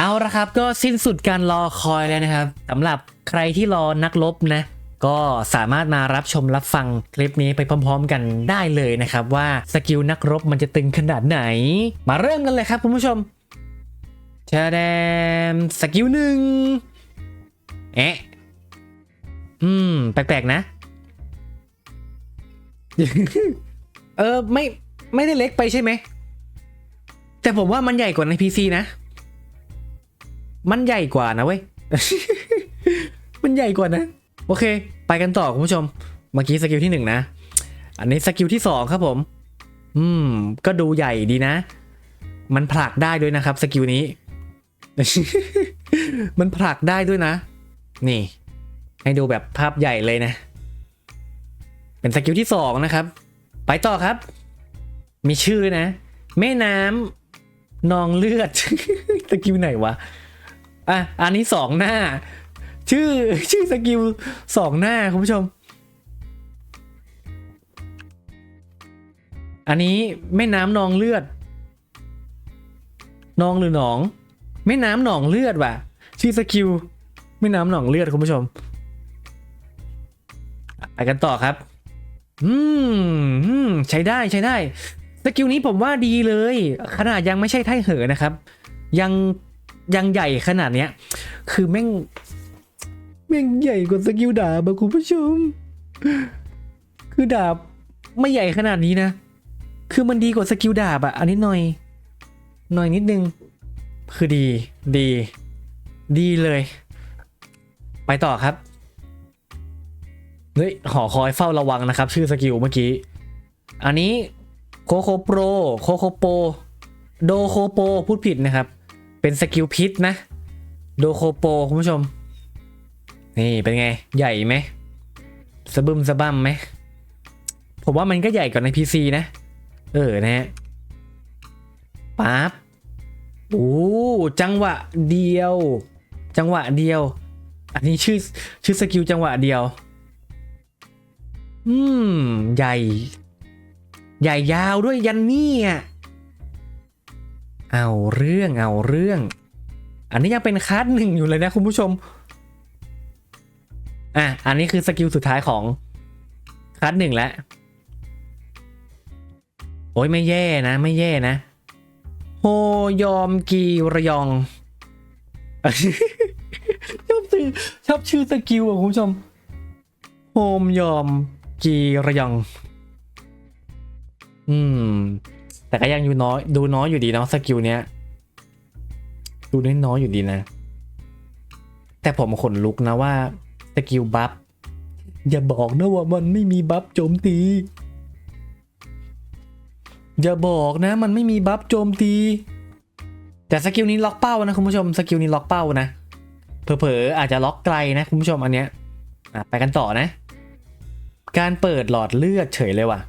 เอาละครับก็สิ้นสุดการรอคอยแล้วนะครับสำหรับใครที่รอนักรบนะก็สามารถมารับชมรับฟังคลิปนี้ไปพร้อม ๆ กันได้เลยนะครับ ว่าสกิลนักรบมันจะตึงขนาดไหน มาเริ่มกันเลยครับคุณผู้ชมชาแดมสกิลหนึ่งเอ๊ะอืม แปลกๆนะ เออไม่ไม่ได้เล็กไปใช่ไหม แต่ผมว่ามันใหญ่กว่าใน PC นะ มันใหญ่กว่านะเว้ย มันใหญ่กว่านะ โอเค ไปกันต่อคุณผู้ชม เมื่อกี้สกิลที่หนึ่งนะ อันนี้สกิลที่สองครับผม อืม ก็ดูใหญ่ดีนะ มันผลักได้ด้วยนะครับสกิลนี้ มันผลักได้ด้วยนะ นี่ ให้ดูแบบภาพใหญ่เลยนะ เป็นสกิลที่สองนะครับ ไปต่อครับ มีชื่อนะ แม่น้ำนองเลือด สกิลไหนวะ อะอันนี้สองหน้า ชื่อชื่อสกิลสองหน้าคุณผู้ชม อันนี้แม่น้ำนองเลือดนองหรือหนอง แม่น้ำหนองเลือดว่ะ ชื่อสกิลแม่น้ำหนองเลือดคุณผู้ชมไปกันต่อครับ อืมอืมใช้ได้ใช้ได้ สกิลนี้ผมว่าดีเลย ขนาดยังไม่ใช่ไทเหอนะครับ ยัง ยังใหญ่ขนาดเนี้ย คือแม่ง แม่งใหญ่กว่าสกิลดาบอะคุณผู้ชม คือดาบไม่ใหญ่ขนาดนี้นะ คือมันดีกว่าสกิลดาบอะอันนี้หน่อย หน่อยนิดนึง คือดี ดี ดีเลย ไปต่อครับ เฮ้ย หอคอยเฝ้าระวังนะครับ ชื่อสกิลเมื่อกี้ อันนี้โคโคโปรโคโคโปโดโคโปพูดผิดนะครับ เป็นสกิลพิษนะ โดโคโปคุณผู้ชม นี่เป็นไง ใหญ่ไหมสะบึมสะบั้มไหม ผมว่ามันก็ใหญ่กว่าใน PC นะ เออนะฮะปั๊บโอ้จังหวะเดียว จังหวะเดียว อันนี้ชื่อชื่อสกิลจังหวะเดียว อืม ใหญ่ ใหญ่ยาวด้วยยันนี่อะ เอาเรื่องเอาเรื่อง อันนี้ยังเป็นคาร์ดหนึ่งอยู่เลยนะคุณผู้ชม อะ อันนี้คือสกิลสุดท้ายของคาร์ดหนึ่งแล้ว โอ้ยไม่แย่นะ ไม่แย่นะ โฮยอมกีระยอง ชอบชื่อชอบชื่อสกิลอะคุณผู้ชม โฮมยอมกีระยอง อืม แต่ก็ยังอยู่น้อยดูน้อยอยู่ดีเนาะสกิลเนี้ย ดูน้อยน้อยอยู่ดีนะ แต่ผมขนลุกนะว่าสกิลบัฟอย่าบอกนะว่ามันไม่มีบัฟโจมตี อย่าบอกนะ มันไม่มีบัฟโจมตี แต่สกิลนี้ล็อกเป้านะคุณผู้ชมสกิลนี้ล็อกเป้านะเผลอๆอาจจะล็อกไกลนะคุณผู้ชมอันเนี้ยไปกันต่อนะ การเปิดหลอดเลือดเฉยเลยว่ะ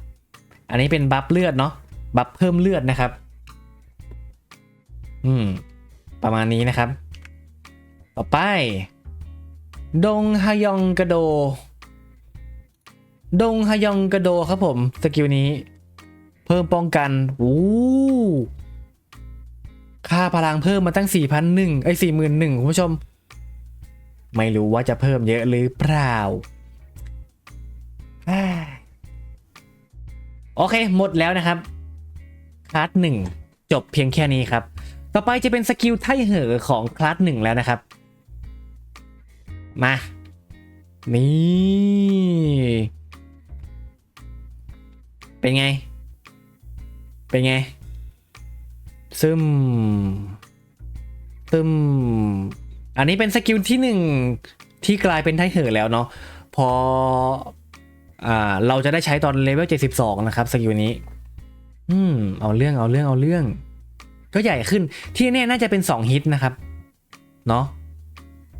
อันนี้เป็นบัฟเลือดเนาะ บัฟเพิ่มเลือดนะครับ อืม ประมาณนี้นะครับ ต่อไป ดงฮยองกระโด ดงฮยองกระโดครับผม สกิลนี้ เพิ่มป้องกันอู้ค่าพลังเพิ่มมาตั้ง 4,001ไอ้41,000คุณผู้ชม ไม่รู้ว่าจะเพิ่มเยอะหรือเปล่าอ่าโอเค หมดแล้วนะครับ คลาสหนึ่งจบเพียงแค่นี้ครับ ต่อไปจะเป็นสกิลไทเหอของคลาสหนึ่งแล้วนะครับ มา นี่ เป็นไง เป็นไง ซึม ซึม อันนี้เป็นสกิลที่หนึ่งที่กลายเป็นไทเหอแล้วเนาะ พออเราจะได้ใช้ตอนเลเวล 72 นะครับสกิลนี้ อืม เอาเรื่องเอาเรื่องเอาเรื่อง ก็ใหญ่ขึ้น ที่แน่น่าจะเป็น2ฮิตนะครับ เนาะ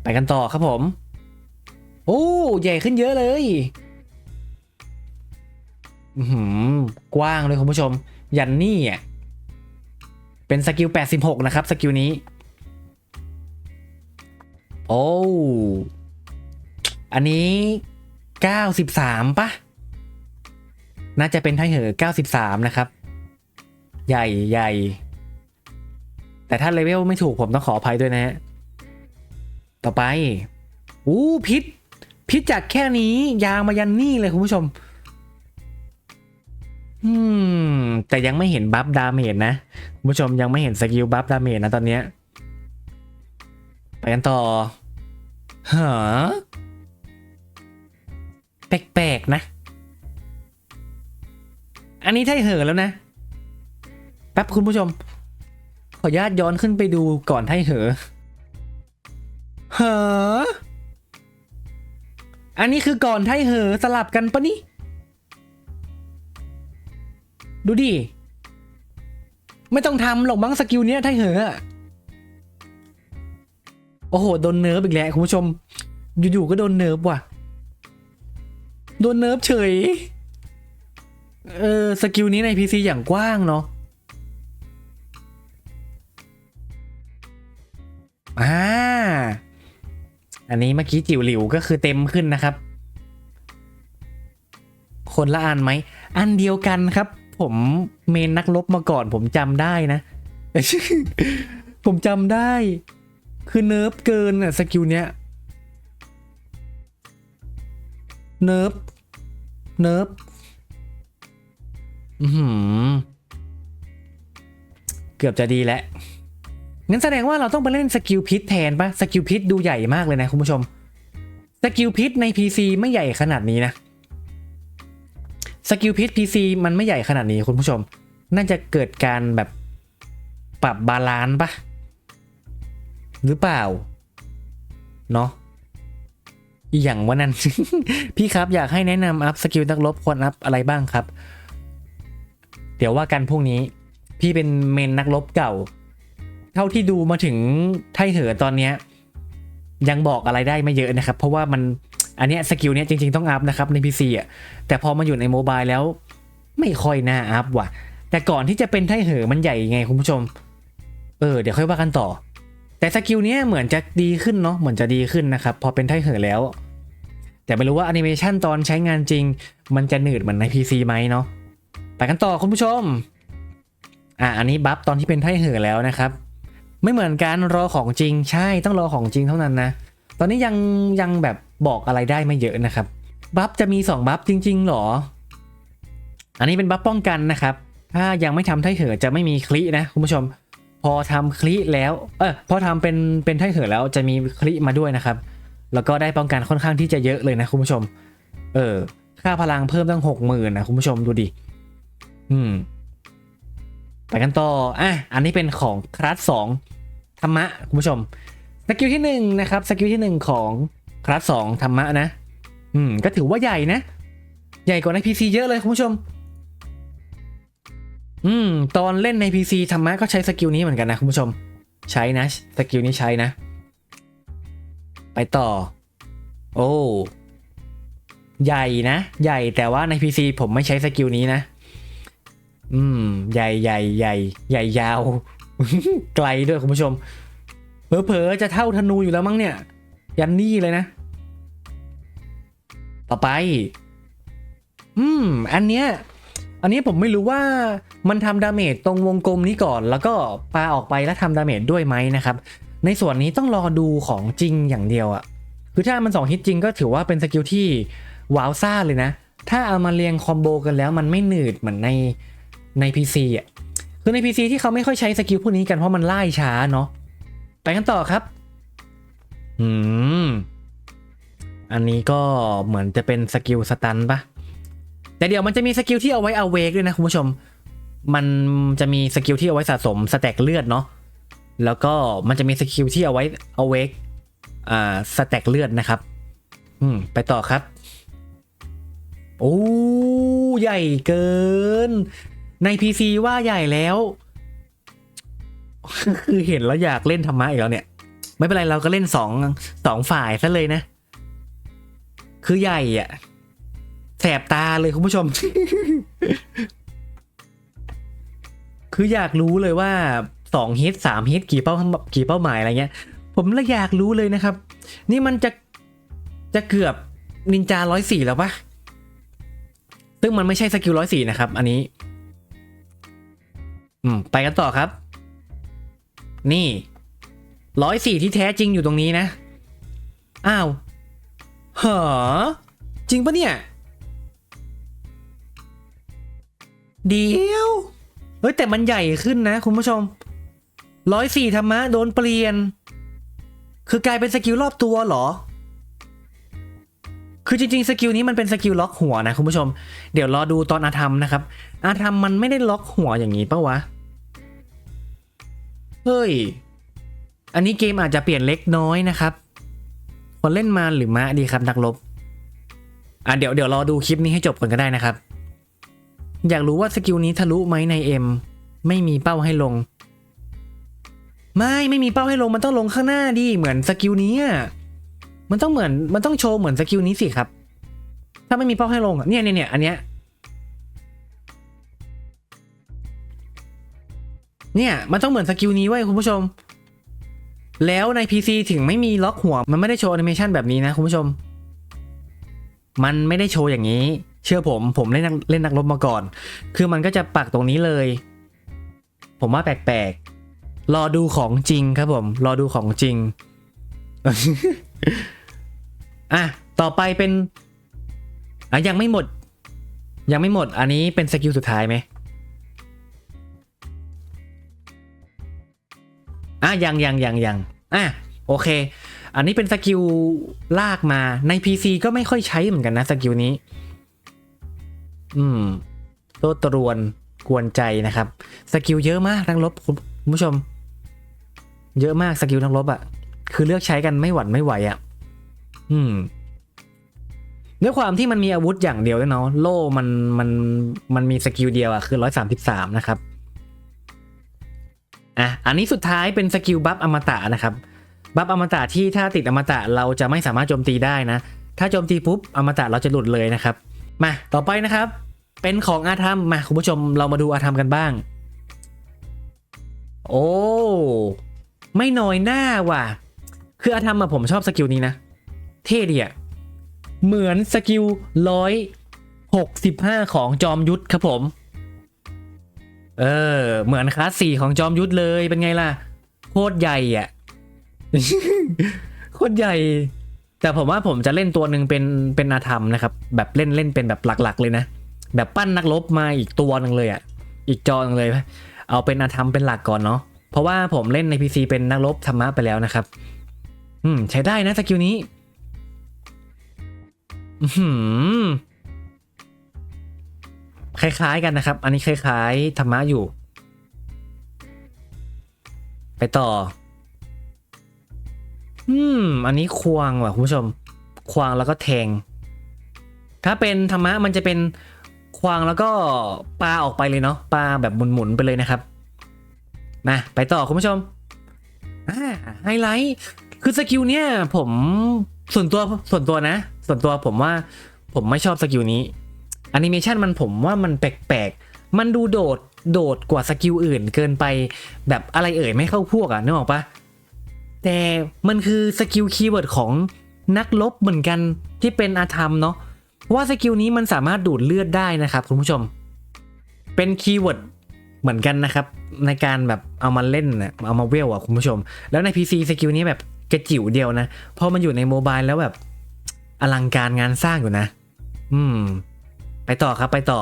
ไปกันต่อครับผม โอ้ ใหญ่ขึ้นเยอะเลย อือหือกว้างเลยคุณผู้ชม ยันนี่อะ เป็นสกิล 86 นะครับ สกิลนี้ โอ้ อันนี้ 93ปะน่าจะเป็นไทเหอ93 นะครับ ใหญ่ใหญ่ แต่ถ้าเลเวลไม่ถูกผมต้องขออภัยด้วยนะฮะ ต่อไป อู้พิษ พิษจากแค่นี้ยาวมายันนี่เลยคุณผู้ชม อืม แต่ยังไม่เห็นบัฟดาเมจนะ คุณผู้ชมยังไม่เห็นสกิลบัฟดาเมจนะตอนเนี้ย ไปกันต่อฮะแปลกๆนะ อันนี้ใช่เหอแล้วนะ แป๊บคุณผู้ชม ขออนุญาตย้อนขึ้นไปดูก่อนไทเหอเหออันนี้คือก่อนไทเหอสลับกันปะนี่ ดูดิ ไม่ต้องทำหรอกมั้งสกิลเนี้ยไทเหอะอโอ้โห โดนเนิร์ฟอีกแล้วคุณผู้ชม อยู่ๆก็โดนเนิร์ฟว่ะ โดนเนิร์ฟเฉย เออ สกิลนี้ใน PC อย่างกว้างเนาะ อ่า อันนี้เมื่อกี้จิ๋วหลิวก็คือเต็มขึ้นนะครับ คนละอันไหม อันเดียวกันครับ ผมเมนนักลบมาก่อนผมจำได้นะ ผมจำได้ คือเนิร์ฟเกินอะสกิลเนี้ย เนิร์ฟ เนิร์ฟ อือหือเกือบจะดีแล้ว งั้นแสดงว่าเราต้องไปเล่นสกิลพิษแทนปะสกิลพิษดูใหญ่มากเลยนะคุณผู้ชม สกิลพิษใน PC ไม่ใหญ่ขนาดนี้นะสกิลพิษ PC มันไม่ใหญ่ขนาดนี้คุณผู้ชม น่าจะเกิดการแบบปรับบาลานซ์ปะหรือเปล่า เนาะอย่างว่านั้น พี่ครับอยากให้แนะนำอัพสกิลนักรบควรอัพอะไรบ้างครับ เดี๋ยวว่ากันพรุ่งนี้ พี่เป็นเมนนักรบเก่า เท่าที่ดูมาถึงไทเหอตอนเนี้ยยังบอกอะไรได้ไม่เยอะนะครับ เพราะว่ามันอันเนี้ยสกิลเนี้ยจริงๆต้องอัพนะครับใน PC อะแต่พอมาอยู่ในโมบายแล้ว ไม่ค่อยน่าอัพว่ะ แต่ก่อนที่จะเป็นไทเหอมันใหญ่ไงคุณผู้ชม เออเดี๋ยวค่อยว่ากันต่อ แต่สกิลเนี้ยเหมือนจะดีขึ้นเนาะเหมือนจะดีขึ้นนะครับ พอเป็นไทเหอแล้ว แต่ไม่รู้ว่าแอนิเมชันตอนใช้งานจริง มันจะหนืดเหมือนใน PC ไหมเนาะไปกันต่อคุณผู้ชมอะอันนี้บัฟตอนที่เป็นไทเหอแล้วนะครับ ไม่เหมือนกันรอของจริง ใช่ต้องรอของจริงเท่านั้นนะ ตอนนี้ยังยังแบบบอกอะไรได้ไม่เยอะนะครับ บัฟจะมี 2 บัฟจริง ๆ หรอ อันนี้เป็นบัฟป้องกันนะครับ ถ้ายังไม่ทำไทเหอจะไม่มีคลินะคุณผู้ชม พอทำคลิแล้ว เออพอทำเป็นเป็นไทเหอแล้วจะมีคลิมาด้วยนะครับ แล้วก็ได้ป้องกันค่อนข้างที่จะเยอะเลยนะคุณผู้ชม เออ ค่าพลังเพิ่มตั้งหกหมื่นนะคุณผู้ชมดูดิ อืม ไปกันต่ออะอันนี้เป็นของคลาสสองธรรมะคุณผู้ชมสกิลที่หนึ่งนะครับสกิลที่หนึ่งของคลาสสองธรรมะนะ อืมก็ถือว่าใหญ่นะ ใหญ่กว่าใน PC เยอะเลยคุณผู้ชม อืมตอนเล่นใน PC ธรรมะก็ใช้สกิลนี้เหมือนกันนะคุณผู้ชม ใช้นะสกิลนี้ใช้นะ ไปต่อ โอ้ใหญ่นะ ใหญ่แต่ว่าใน PC ผมไม่ใช้สกิลนี้นะ อืม ใหญ่ใหญ่ใหญ่ใหญ่ยาว ไกลด้วยคุณผู้ชมเผลอๆจะเท่าธนูอยู่แล้วมั้งเนี่ย ยันนี่เลยนะ ต่อไป อืม อันเนี้ย อันนี้ผมไม่รู้ว่ามันทำดาเมจตรงวงกลมนี้ก่อน แล้วก็ปาออกไปแล้วทำดาเมจด้วยไหมนะครับ ในส่วนนี้ต้องรอดูของจริงอย่างเดียวอะคือถ้ามัน2ฮิตจริงก็ถือว่าเป็นสกิลที่ว้าวซ่าเลยนะ ถ้าเอามาเรียงคอมโบกันแล้วมันไม่หนืดเหมือนใน ใน PC อะคือใน PC ที่เขาไม่ค่อยใช้สกิลพวกนี้กันเพราะมันไล่ช้าเนาะไปกันต่อครับ อืม อันนี้ก็เหมือนจะเป็นสกิลสตันปะแต่เดี๋ยวมันจะมีสกิลที่เอาไว้เอาเวกด้วยนะคุณผู้ชม มันจะมีสกิลที่เอาไว้สะสมสแต็กเลือดเนาะ แล้วก็มันจะมีสกิลที่เอาไว้เอาเวกอ่าสแต็กเลือดนะครับ อืม ไปต่อครับ โอ้ ใหญ่เกิน ใน PC ว่าใหญ่แล้ว คือเห็นแล้วอยากเล่นธรรมะอีกแล้วเนี่ย ไม่เป็นไรเราก็เล่นสองสองฝ่ายซะเลยนะ คือใหญ่อะแสบตาเลยคุณผู้ชม คืออยากรู้เลยว่าสองฮิตสามฮิตกี่เป้ากี่เป้าหมายอะไรเงี้ย ผมเลยอยากรู้เลยนะครับ นี่มันจะจะเกือบนินจาร้อยสี่แล้วปะซึ่งมันไม่ใช่สกิลร้อยสี่นะครับ อันนี้ อืมไปกันต่อครับ นี่ร้อยสี่ที่แท้จริงอยู่ตรงนี้นะ อ้าวเหรอจริงปะเนี่ย เดียวเฮ้ยแต่มันใหญ่ขึ้นนะคุณผู้ชมร้อยสี่ธรรมะโดนเปลี่ยน คือกลายเป็นสกิลรอบตัวเหรอ คือจริงๆสกิลนี้มันเป็นสกิลล็อกหัวนะคุณผู้ชม เดี๋ยวรอดูตอนอาธรรมนะครับ อาธรรมมันไม่ได้ล็อกหัวอย่างนี้ปะวะ เฮ้ย อันนี้เกมอาจจะเปลี่ยนเล็กน้อยนะครับคนเล่นมาหรือมะดีครับนักลบ อะเดี๋ยวเดี๋ยวรอดูคลิปนี้ให้จบก่อนก็ได้นะครับ อยากรู้ว่าสกิลนี้ทะลุไหมในเอ็มไม่มีเป้าให้ลง ไม่ไม่มีเป้าให้ลงมันต้องลงข้างหน้าดิเหมือนสกิลนี้อะ มันต้องเหมือนมันต้องโชว์เหมือนสกิลนี้สิครับ ถ้าไม่มีเป้าให้ลงเนี่ยเนี่ยเนี่ยอันเนี้ยเนี่ยมันต้องเหมือนสกิลนี้ไว้คุณผู้ชม แล้วใน PC ถึงไม่มีล็อกหัว มันไม่ได้โชว์แอนิเมชันแบบนี้นะคุณผู้ชม มันไม่ได้โชว์อย่างนี้ เชื่อผมผมเล่นเล่นนักรบมาก่อน คือมันก็จะปักตรงนี้เลย ผมว่าแปลกๆ รอดูของจริงครับผม รอดูของจริง อะ ต่อไปเป็นอะยังไม่หมด ยังไม่หมด อันนี้เป็นสกิลสุดท้ายไหมอะยังยังยังยังอะโอเค อันนี้เป็นสกิลลากมาใน PC ก็ไม่ค่อยใช้เหมือนกันนะสกิลนี้ อืมโตตรวนกวนใจนะครับ สกิลเยอะมากนักลบคุณคุณผู้ชม เยอะมากสกิลนักลบอะ่ะ คือเลือกใช้กันไม่หวั่นไม่ไหวอะ่ะ อืมด้วยความที่มันมีอาวุธอย่างเดียวด้วยเนาะโล่มันมันมันมีสกิลเดียวอะ่ะคือร้อยสามสิบสามนะครับอะอันนี้สุดท้ายเป็นสกิลบัฟอมตะนะครับ บัฟอมตะที่ถ้าติดอมตะเราจะไม่สามารถโจมตีได้นะ ถ้าโจมตีปุ๊บอมตะเราจะหลุดเลยนะครับ มาต่อไปนะครับ เป็นของอาธรรมมาคุณผู้ชมเรามาดูอาธรรมกันบ้าง โอ้ไม่น้อยหน้าว่ะ คืออาธรรมอะผมชอบสกิลนี้นะ เท่ดีอะเหมือนสกิลร้อยหกสิบห้าของจอมยุทธครับผม เออ เหมือนคลาสสี่ของจอมยุทธเลยเป็นไงล่ะ โคตรใหญ่อะโคตรใหญ่ แต่ผมว่าผมจะเล่นตัวหนึ่งเป็นเป็นอาธรรมนะครับ แบบเล่นเล่นเป็นแบบหลักๆ เลยนะ แบบปั้นนักรบมาอีกตัวหนึ่งเลยอะ่ะอีกจอหนึงเลย เอาเป็นอาธรรมเป็นหลักก่อนเนาะเพราะว่าผมเล่นใน PC เป็นนักรบธรรมะไปแล้วนะครับ อืม ใช้ได้นะสกิลนี้ คล้ายๆกันนะครับ อันนี้คล้ายๆธรรมะอยู่ ไปต่อ อืม อันนี้ควงว่ะคุณผู้ชม ควางแล้วก็แทง ถ้าเป็นธรรมะมันจะเป็นควางแล้วก็ปลาออกไปเลยเนาะปลาแบบหมุนๆไปเลยนะครับมาไปต่อคุณผู้ชมอ่าไฮไลท์คือสกิลเนี่ยผมส่วนตัวส่วนตัวนะ ส่วนตัวผมว่าผมไม่ชอบสกิลนี้แอนิเมชันมันผมว่ามันแปลกๆ มันดูโดดโดดกว่าสกิลอื่นเกินไป แบบอะไรเอ่ยไม่เข้าพวกอะนึกออกปะแต่มันคือสกิลคีย์เวิร์ดของนักลบเหมือนกันที่เป็นอาธรรมเนาะเพราะว่าสกิลนี้มันสามารถดูดเลือดได้นะครับคุณผู้ชม เป็นคีย์เวิร์ดเหมือนกันนะครับ ในการแบบเอามาเล่นนะเอามาเวลอะคุณผู้ชม แล้วใน PC สกิลนี้แบบกระจิ๋วเดียวนะพอมันอยู่ในโมบายแล้วแบบ อลังการงานสร้างอยู่นะ อืม ไปต่อครับไปต่อ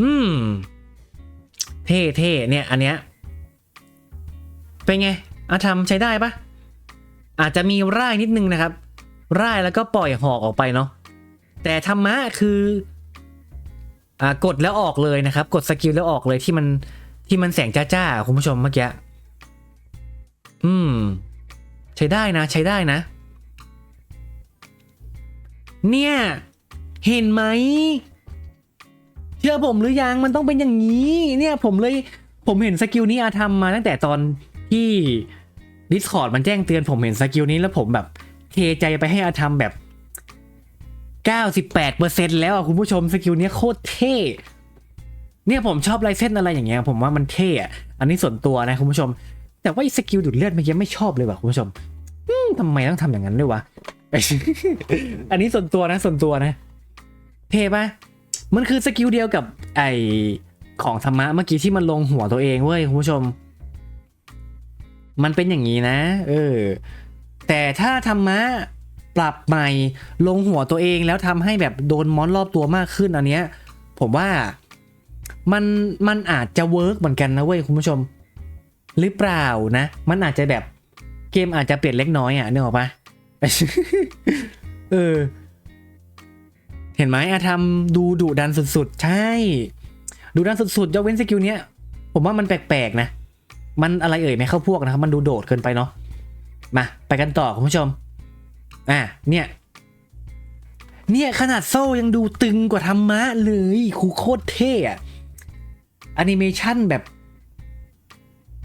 อืม เท่เท่เนี่ย อันเนี้ย เป็นไงอาทำใช้ได้ปะอาจจะมีร่ายนิดนึงนะครับ ร่ายแล้วก็ปล่อยหอกออกไปเนาะ แต่ธรรมะคือ อ่ากดแล้วออกเลยนะครับ กดสกิลแล้วออกเลยที่มันที่มันแสงจ้าๆคุณผู้ชมเมื่อกี้ อืม ใช้ได้นะ ใช้ได้นะ เนี่ย เห็นไหม เชื่อผมหรือยังมันต้องเป็นอย่างนี้ เนี่ยผมเลยผมเห็นสกิลนี้อาทำมาตั้งแต่ตอนที่ Discord มันแจ้งเตือนผมเห็นสกิลนี้แล้วผมแบบเทใจไปให้อาทำแบบ 98%แล้วอะคุณผู้ชมสกิลนี้โคตรเท่เนี่ยผมชอบลายเส้นอะไรอย่างเงี้ยผมว่ามันเท่อะอันนี้ส่วนตัวนะคุณผู้ชม แต่ว่าสกิลดูดเลือดเมื่อกี้ไม่ชอบเลยว่ะคุณผู้ชมอืมทำไมต้องทำอย่างนั้นด้วยวะ อันนี้ส่วนตัวนะส่วนตัวนะ เทปะมันคือสกิลเดียวกับไอของธรรมะเมื่อกี้ที่มันลงหัวตัวเองเว้ยคุณผู้ชม มันเป็นอย่างนี้นะ เออ แต่ถ้าธรรมะปรับใหม่ลงหัวตัวเองแล้วทำให้แบบโดนมอนรอบตัวมากขึ้นอันเนี้ย ผมว่ามันมันอาจจะเวิร์กเหมือนกันนะเว้ยคุณผู้ชม หรือเปล่านะ มันอาจจะแบบเกมอาจจะเปลี่ยนเล็กน้อยอะนึกออกปะ เออ เห็นไหมอาทำดูดุดันสุดๆ ใช่ ดูดันสุดๆยกเว้นสกิลเนี้ย ผมว่ามันแปลกๆนะ มันอะไรเอ่ยไม่เข้าพวกนะครับ มันดูโดดเกินไปเนาะ มาไปกันต่อคุณผู้ชม อะ เนี่ย เนี่ยขนาดโซ่ยังดูตึงกว่าธรรมะเลยครูโคตรเท่อะแอนิเมชันแบบ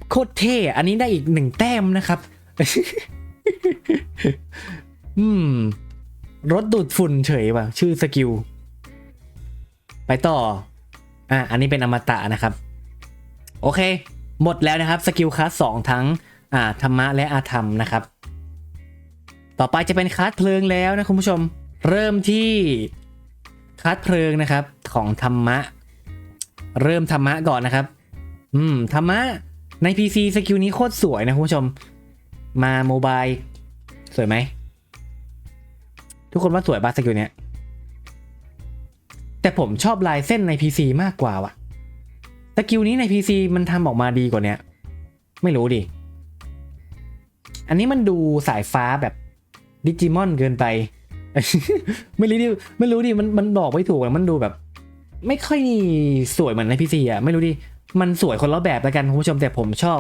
โคตรเท่อะอันนี้ได้อีกหนึ่งแต้มนะครับ อืม รถดูดฝุ่นเฉยว่ะ ชื่อสกิล ไปต่อ อะ อันนี้เป็นอมตะนะครับ โอเค หมดแล้วนะครับ สกิลคลาสสองทั้ง อ่า ธรรมะและอาธรรมนะครับ ต่อไปจะเป็นคลาสเพลิงแล้วนะคุณผู้ชม เริ่มที่คลาสเพลิงนะครับ ของธรรมะ เริ่มธรรมะก่อนนะครับ อืม ธรรมะใน PC สกิลนี้โคตรสวยนะคุณผู้ชม มาโมบายสวยไหม ทุกคนว่าสวยปะสกิลเนี้ย แต่ผมชอบลายเส้นใน PC มากกว่าว่ะสกิลนี้ใน PC มันทำออกมาดีกว่าเนี้ย ไม่รู้ดิ อันนี้มันดูสายฟ้าแบบดิจิมอนเกินไป ไม่รู้ดิไม่รู้ดิมันมันบอกไม่ถูกอะมันดูแบบ ไม่ค่อยสวยเหมือนใน PC อะ ไม่รู้ดิ มันสวยคนละแบบแล้วกันคุณผู้ชมแต่ผมชอบ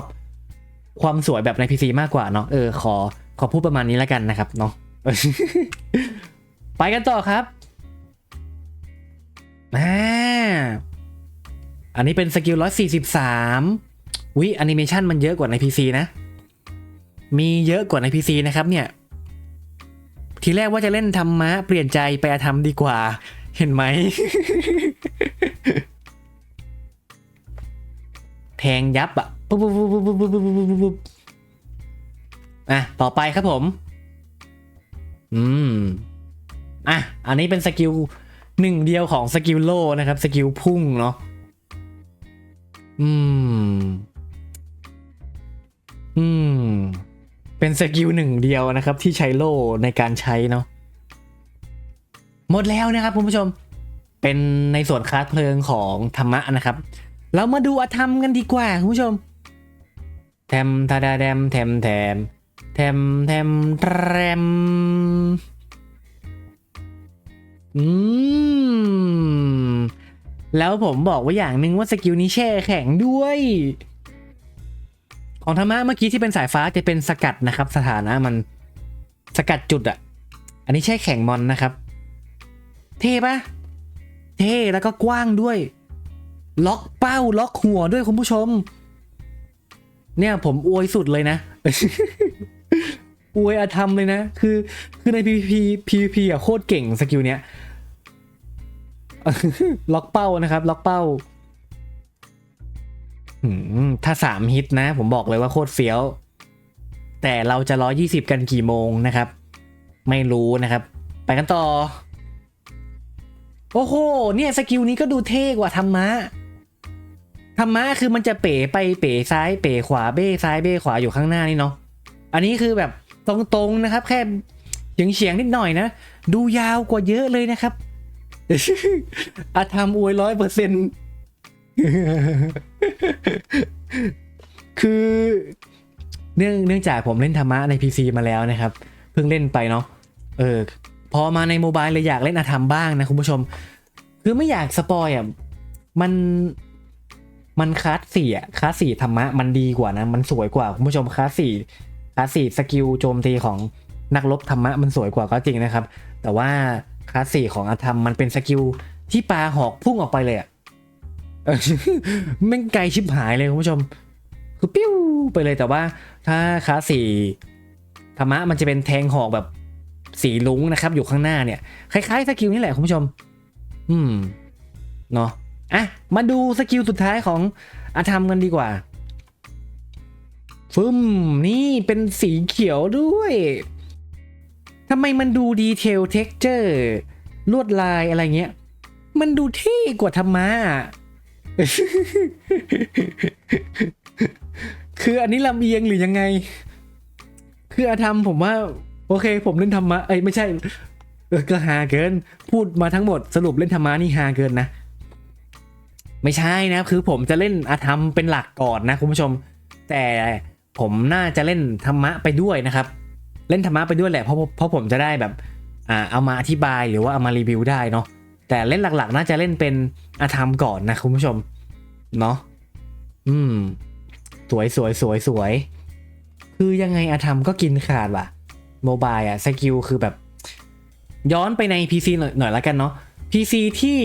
ความสวยแบบใน PC มากกว่าเนาะเออขอขอพูดประมาณนี้แล้วกันนะครับเนาะไปกันต่อครับอ่าอันนี้เป็นสกิล143วิแอนิเมชันมันเยอะกว่าใน PC นะ มีเยอะกว่าใน PC นะครับเนี่ย ทีแรกว่าจะเล่นธรรมะ เปลี่ยนใจไปอาธรรมดีกว่า เห็นไหม งยับอะปุ๊บปุ๊บปุ๊บปุ๊บปุ๊บปุ๊บปุ๊บปุ๊บอะต่อไปครับผม อืม อะ อันนี้เป็นสกิลหนึ่งเดียวของสกิลโลนะครับ สกิลพุ่งเนาะ อืม อืม เป็นสกิลหนึ่งเดียวนะครับ ที่ใช้โลในการใช้เนาะ หมดแล้วนะครับคุณผู้ชม เป็นในส่วนคลาสเพลิงของธรรมะนะครับ เรามาดูอธรรมกันดีกว่าคุณผู้ชมแทมทาดาแดมแทมแทมแทมแทมแทมอืม แล้วผมบอกว่าอย่างหนึ่งว่าสกิลนี้แช่แข็งด้วย ของธรรมะเมื่อกี้ที่เป็นสายฟ้าจะเป็นสกัดนะครับ สถานะมันสกัดจุดอะอันนี้แช่แข็งมอนนะครับ เท่ปะเท่แล้วก็กว้างด้วย ล็อกเป้าล็อกหัวด้วยคุณผู้ชม เนี่ยผมอวยสุดเลยนะ อวยอาธรรมเลยนะ คือคือใน PVP PVP อะโคตรเก่งสกิลเนี้ยล็อกเป้านะครับ ล็อกเป้าถ้าสามฮิตนะ ผมบอกเลยว่าโคตรเฟี้ยว แต่เราจะร้อยี่สิบกันกี่โมงนะครับ ไม่รู้นะครับ ไปกันต่อ โอ้โห เนี่ย สกิลนี้ก็ดูเท่กว่าธรรมะ ธรรมะคือมันจะเป๋ไปเป๋ซ้ายเป๋ขวาเบ้ซ้ายเบ้ขวาอยู่ข้างหน้านี่เนาะอันนี้คือแบบตรงๆนะครับ แค่เฉียงเฉียงๆนิดหน่อยนะ ดูยาวกว่าเยอะเลยนะครับอาธรรมอวยร้อยเปอร์เซ็นต์คือเนื่องเนื่องจากผมเล่นธรรมะใน PC มาแล้วนะครับ เพิ่งเล่นไปเนาะเออ พอมาในโมบายเลยอยากเล่นอาธรรมบ้างนะคุณผู้ชม คือไม่อยากสปอยอะมัน มันคลาสสี่อะคลาสสี่ธรรมะมันดีกว่านะ มันสวยกว่าคุณผู้ชมคลาสสี่คลาสสี่สกิลโจมตีของนักรบธรรมะมันสวยกว่าก็จริงนะครับ แต่ว่าคลาสสี่ของอาธรรมมันเป็นสกิลที่ปลาหอกพุ่งออกไปเลยอะแม่งไกลชิบหายเลยคุณผู้ชม คือปิ้วไปเลยแต่ว่า ถ้าคลาสสี่ธรรมะมันจะเป็นแทงหอกแบบสีลุ้งนะครับ อยู่ข้างหน้าเนี่ย คล้ายๆสกิลนี่แหละคุณผู้ชม อืม เนาะ อะ มาดูสกิลสุดท้ายของอาธรรมกันดีกว่า ฟึมนี่เป็นสีเขียวด้วยทำไมมันดูดีเทลเท็กเจอร์ลวดลายอะไรเงี้ย มันดูเท่กว่าธรรมะคืออันนี้ลำเอียงหรือยังไง คืออาธรรมผมว่า โอเค ผมเล่นธรรมะเอ้ยไม่ใช่เออก็ฮาเกิน พูดมาทั้งหมดสรุปเล่นธรรมะนี่ฮาเกินนะ ไม่ใช่นะคือผมจะเล่นอาธรรมเป็นหลักก่อนนะคุณผู้ชม แต่ผมน่าจะเล่นธรรมะไปด้วยนะครับ เล่นธรรมะไปด้วยแหละเพราะเพราะผมจะได้แบบอ่าเอามาอธิบายหรือว่าเอามารีวิวได้เนาะแต่เล่นหลักๆ น่าจะเล่นเป็นอาธรรมก่อนนะคุณผู้ชมเนาะอืม สวยสวยสวยสวยคือยังไงอาธรรมก็กินขาดว่ะโมบายอะสกิลคือแบบ ย้อนไปใน PC หน่อยหน่อยละกันเนาะ PC ที่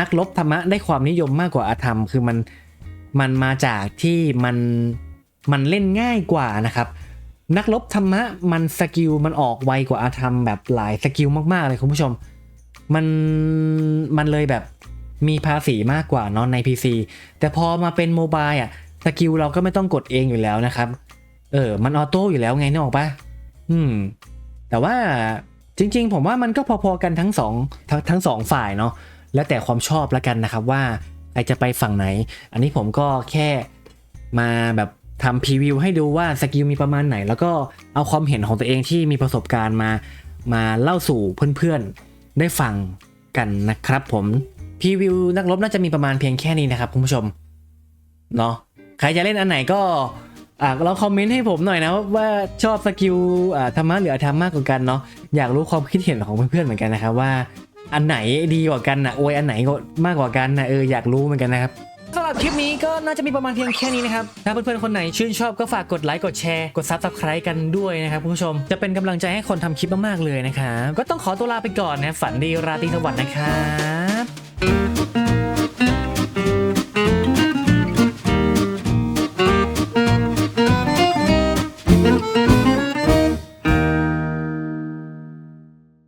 นักลบธรรมะได้ความนิยมมากกว่าอาธรรม คือมันมันมาจากที่มันมันเล่นง่ายกว่านะครับ นักลบธรรมะมันสกิลมันออกไวกว่าอาธรรมแบบหลายสกิลมากๆเลยคุณผู้ชม มันมันเลยแบบมีภาษีมากกว่าเนาะใน PC แต่พอมาเป็นโมบายอะสกิลเราก็ไม่ต้องกดเองอยู่แล้วนะครับ เออ มันออโต้อยู่แล้วไงนึกออกปะอืม แต่ว่า จริง ๆ ผมว่ามันก็พอๆกันทั้งสองทั้งทั้งสองฝ่ายเนาะแล้วแต่ความชอบละกันนะครับว่าใครจะไปฝั่งไหน อันนี้ผมก็แค่มาแบบทำพรีวิวให้ดูว่าสกิลมีประมาณไหน แล้วก็เอาความเห็นของตัวเองที่มีประสบการณ์มา มาเล่าสู่เพื่อนๆ ได้ฟังกันนะครับผมพรีวิวนักรบน่าจะมีประมาณเพียงแค่นี้นะครับคุณผู้ชมเนาะใครจะเล่นอันไหนก็ อ่าลองคอมเมนต์ให้ผมหน่อยนะว่าชอบสกิลอ่าธรรมะหรืออธรรมมากกว่ากันเนาะอยากรู้ความคิดเห็นของเพื่อนๆเหมือนกันนะครับว่าอันไหนดีกว่ากันนะโอยอันไหนก็มากกว่ากันนะเอออยากรู้เหมือนกันนะครับสำหรับคลิปนี้ก็น่าจะมีประมาณเพียงแค่นี้นะครับ ถ้าเพื่อนๆ คนไหนชื่นชอบก็ฝากกดไลค์ กดแชร์ กดซับสไครต์กันด้วยนะครับคุณผู้ชม จะเป็นกำลังใจให้คนทำคลิปมากๆ เลยนะครับ ก็ต้องขอตัวลาไปก่อนนะ ฝันดีราตรีสวัสดิ์นะครับ